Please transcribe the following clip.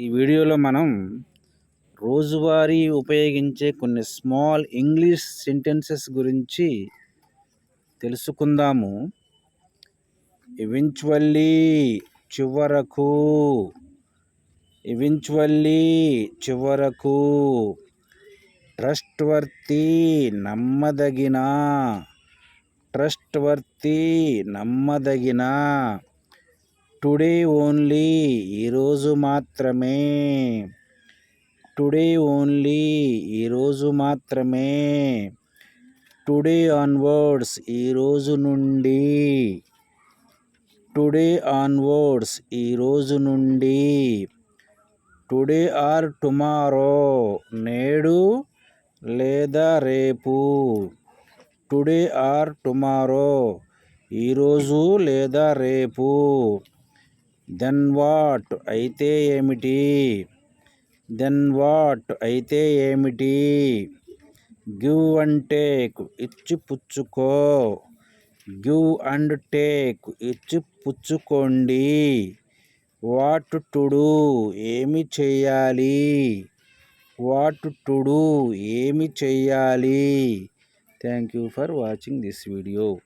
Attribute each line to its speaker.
Speaker 1: ఈ వీడియోలో మనం రోజువారీ ఉపయోగించే కొన్ని స్మాల్ ఇంగ్లీష్ సెంటెన్సెస్ గురించి తెలుసుకుందాము. ఎవెంచువల్లీ చివరకు ఎవెంచువల్లీ చివరకు ట్రస్ట్ వర్తి నమ్మదగిన ట్రస్ట్ వర్తి నమ్మదగిన టుడే ఓన్లీ ఈరోజు మాత్రమే. టుడే ఓన్లీ ఈరోజు మాత్రమే. టుడే ఆన్వర్డ్స్ ఈరోజు నుండి. టుడే ఆన్వర్డ్స్ ఈరోజు నుండి. టుడే ఆర్ టుమారో నేడు లేదా రేపు. టుడే ఆర్ టుమారో ఈరోజు లేదా రేపు. దెన్ వాట్ అయితే ఏమిటి? దెన్ వాట్ అయితే ఏమిటి? గివ్ అండ్ టేక్ ఇచ్చి పుచ్చుకో. గివ్ అండ్ టేక్ ఇచ్చి పుచ్చుకోండి. వాట్ టుడు ఏమి చేయాలి? వాట్ టుడు ఏమి చేయాలి? Thank you for watching this video